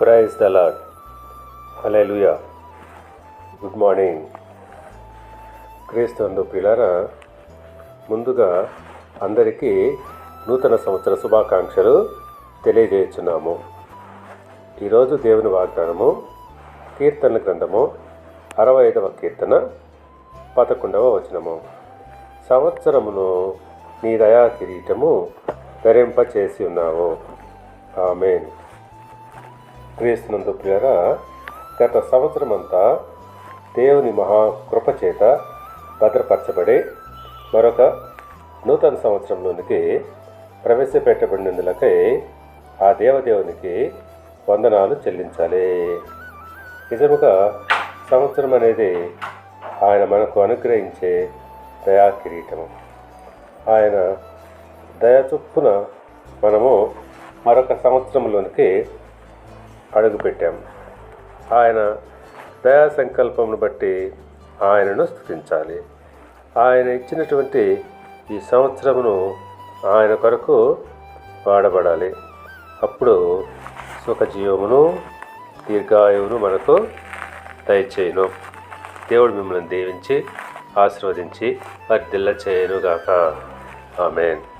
Praise the lord hallelujah good morning క్రీస్తు పిల్లరా ముందుగా అందరికీ నూతన సంవత్సర శుభాకాంక్షలు తెలియజేస్తున్నాము ఈరోజు దేవుని వాగ్దానము కీర్తన గ్రంథము అరవై ఐదవ కీర్తన పదకొండవ వచనము. సంవత్సరమును నీ దయా కిరీటము ధరింప చేసి ఉన్నావు. ఆమెన్. క్రీస్తునందు ప్రియరా గత సంవత్సరం అంతా దేవుని మహా కృప చేత భద్రపరచబడి మరొక నూతన సంవత్సరంలోనికి ప్రవేశపెట్టబడినందులకై ఆ దేవదేవునికి వందనాలు చెల్లించాలి. నిజముగా సంవత్సరం అనేది ఆయన మనకు అనుగ్రహించే దయా కిరీటము ఆయన దయచొప్పున మనము మరొక సంవత్సరంలోనికి అడుగుపెట్టాం ఆయన దయా సంకల్పమును బట్టి ఆయనను స్థుతించాలి. ఆయన ఇచ్చినటువంటి ఈ సంవత్సరమును ఆయన కొరకు వాడబడాలి. అప్పుడు సుఖజీవమును దీర్ఘాయువును మనకు దయచేయను. దేవుడు మిమ్మల్ని దీవించి ఆశీర్వదించి వర్ధిల్ల చేయనుగాక. ఆమెన్.